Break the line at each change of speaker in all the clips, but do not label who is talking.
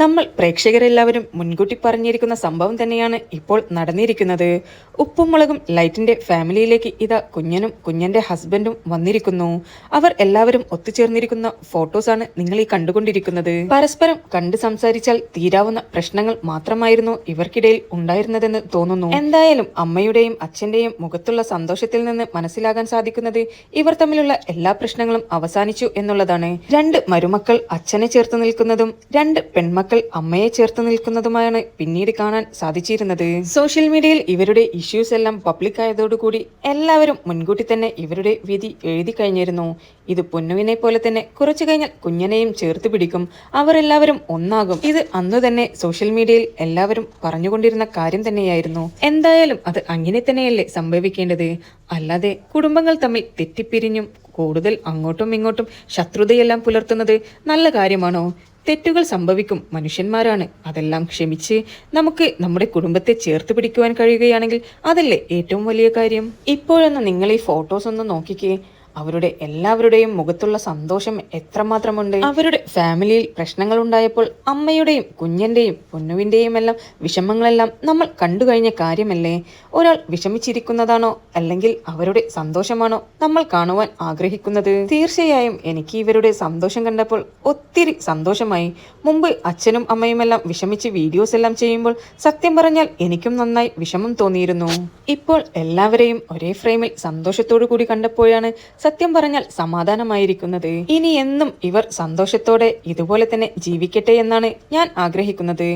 നമ്മൾ പ്രേക്ഷകരെല്ലാവരും മുൻകൂട്ടി പറഞ്ഞിരിക്കുന്ന സംഭവം തന്നെയാണ് ഇപ്പോൾ നടന്നിരിക്കുന്നത്. ഉപ്പും മുളകും ലൈറ്റിന്റെ ഫാമിലിയിലേക്ക് ഇതാ കുഞ്ഞനും കുഞ്ഞന്റെ ഹസ്ബൻഡും വന്നിരിക്കുന്നു. അവർ എല്ലാവരും ഒത്തുചേർന്നിരിക്കുന്ന ഫോട്ടോസാണ് നിങ്ങൾ ഈ കണ്ടുകൊണ്ടിരിക്കുന്നത്. പരസ്പരം കണ്ട് സംസാരിച്ചാൽ തീരാവുന്ന പ്രശ്നങ്ങൾ മാത്രമായിരുന്നു ഇവർക്കിടയിൽ ഉണ്ടായിരുന്നതെന്ന് തോന്നുന്നു. എന്തായാലും അമ്മയുടെയും അച്ഛന്റെയും മുഖത്തുള്ള സന്തോഷത്തിൽ നിന്ന് മനസ്സിലാകാൻ സാധിക്കുന്നത് ഇവർ തമ്മിലുള്ള എല്ലാ പ്രശ്നങ്ങളും അവസാനിച്ചു എന്നുള്ളതാണ്. രണ്ട് മരുമക്കൾ അച്ഛനെ ചേർത്ത് നിൽക്കുന്നതും രണ്ട് പെൺമക്കൾ അമ്മയെ ചേർത്ത് നിൽക്കുന്നതുമാണ് പിന്നീട് കാണാൻ സാധിച്ചിരുന്നത്. സോഷ്യൽ മീഡിയയിൽ ഇവരുടെ ഇഷ്യൂസ് എല്ലാം പബ്ലിക് ആയതോടുകൂടി എല്ലാവരും മുൻകൂട്ടി തന്നെ ഇവരുടെ വിധി എഴുതി കഴിഞ്ഞിരുന്നു. ഇത് പൊന്നുവിനെ പോലെ തന്നെ കുറച്ചു കഴിഞ്ഞാൽ കുഞ്ഞനെയും ചേർത്ത് പിടിക്കും. അവരെല്ലാവരും ഒന്നാകും. ഇത് അന്ന് തന്നെ സോഷ്യൽ മീഡിയയിൽ എല്ലാവരും പറഞ്ഞുകൊണ്ടിരുന്ന കാര്യം തന്നെയായിരുന്നു. എന്തായാലും അത് അങ്ങനെ തന്നെയല്ലേ സംഭവിക്കേണ്ടത്. അല്ലാതെ കുടുംബങ്ങൾ തമ്മിൽ തെറ്റിപ്പിരിഞ്ഞും കൂടുതൽ അങ്ങോട്ടും ഇങ്ങോട്ടും ശത്രുതയെല്ലാം പുലർത്തുന്നത് നല്ല കാര്യമാണോ? തെറ്റുകൾ സംഭവിക്കും. മനുഷ്യന്മാരാണ്. അതെല്ലാം ക്ഷമിച്ച് നമുക്ക് നമ്മുടെ കുടുംബത്തെ ചേർത്ത് പിടിക്കുവാൻ കഴിയുകയാണെങ്കിൽ അതല്ലേ ഏറ്റവും വലിയ കാര്യം? ഇപ്പോഴൊന്ന് നിങ്ങൾ ഈ ഫോട്ടോസ് ഒന്ന് നോക്കിക്കേ. അവരുടെ എല്ലാവരുടെയും മുഖത്തുള്ള സന്തോഷം എത്രമാത്രമുണ്ട്? അവരുടെ ഫാമിലിയിൽ പ്രശ്നങ്ങൾ ഉണ്ടായപ്പോൾ അമ്മയുടെയും കുഞ്ഞന്റെയും പൊന്നുവിന്റെയും എല്ലാം വിഷമങ്ങളെല്ലാം നമ്മൾ കണ്ടു കഴിഞ്ഞ കാര്യമല്ലേ? ഒരാൾ വിഷമിച്ചിരിക്കുന്നതാണോ അല്ലെങ്കിൽ അവരുടെ സന്തോഷമാണോ നമ്മൾ കാണുവാൻ ആഗ്രഹിക്കുന്നത്? തീർച്ചയായും എനിക്ക് ഇവരുടെ സന്തോഷം കണ്ടപ്പോൾ ഒത്തിരി സന്തോഷമായി. മുമ്പ് അച്ഛനും അമ്മയുമെല്ലാം വിഷമിച്ച് വീഡിയോസ് എല്ലാം ചെയ്യുമ്പോൾ സത്യം പറഞ്ഞാൽ എനിക്കും നന്നായി വിഷമം തോന്നിയിരുന്നു. ഇപ്പോൾ എല്ലാവരെയും ഒരേ ഫ്രെയിമിൽ സന്തോഷത്തോടു കൂടി കണ്ടപ്പോഴാണ് സത്യം പറഞ്ഞാൽ സമാധാനമായിരിക്കുന്നത്. ഇനി എന്നും ഇവർ സന്തോഷത്തോടെ ഇതുപോലെ തന്നെ ജീവിക്കട്ടെ എന്നാണ് ഞാൻ ആഗ്രഹിക്കുന്നത്.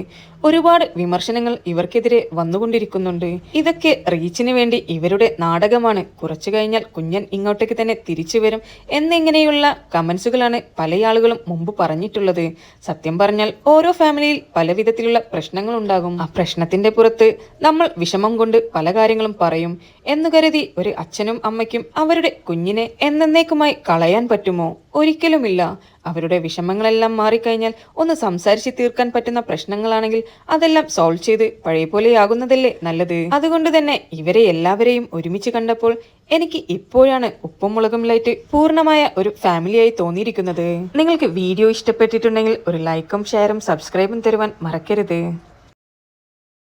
ഒരുപാട് വിമർശനങ്ങൾ ഇവർക്കെതിരെ വന്നുകൊണ്ടിരിക്കുന്നുണ്ട്. ഇതൊക്കെ റീച്ചിന് വേണ്ടി ഇവരുടെ നാടകമാണ്. കുറച്ചു കഴിഞ്ഞാൽ കുഞ്ഞൻ ഇങ്ങോട്ടേക്ക് തന്നെ തിരിച്ചു വരും എന്നിങ്ങനെയുള്ള കമന്റ്സുകളാണ് പല ആളുകളും മുമ്പ് പറഞ്ഞിട്ടുള്ളത്. സത്യം പറഞ്ഞാൽ ഓരോ ഫാമിലിയിൽ പല വിധത്തിലുള്ള പ്രശ്നങ്ങൾ ഉണ്ടാകും. ആ പ്രശ്നത്തിന്റെ പുറത്ത് നമ്മൾ വിഷമം കൊണ്ട് പല കാര്യങ്ങളും പറയും. എന്ന് കരുതി ഒരു അച്ഛനും അമ്മയ്ക്കും അവരുടെ കുഞ്ഞിനെ എന്നേക്കുമായി കളയാൻ പറ്റുമോ? ഒരിക്കലുമില്ല. അവരുടെ വിഷമങ്ങളെല്ലാം മാറിക്കഴിഞ്ഞാൽ ഒന്ന് സംസാരിച്ച് തീർക്കാൻ പറ്റുന്ന പ്രശ്നങ്ങളാണെങ്കിൽ അതെല്ലാം സോൾവ് ചെയ്ത് പഴയ പോലെയാകുന്നതല്ലേ നല്ലത്. അതുകൊണ്ട് തന്നെ ഇവരെ എല്ലാവരെയും ഒരുമിച്ച് കണ്ടപ്പോൾ എനിക്ക് ഇപ്പോഴാണ് ഉപ്പും മുളകും ലൈറ്റ് പൂർണമായ ഒരു ഫാമിലിയായി തോന്നിയിരിക്കുന്നത്. നിങ്ങൾക്ക് വീഡിയോ ഇഷ്ടപ്പെട്ടിട്ടുണ്ടെങ്കിൽ ഒരു ലൈക്കും ഷെയറും സബ്സ്ക്രൈബും തരുവാൻ മറക്കരുത്.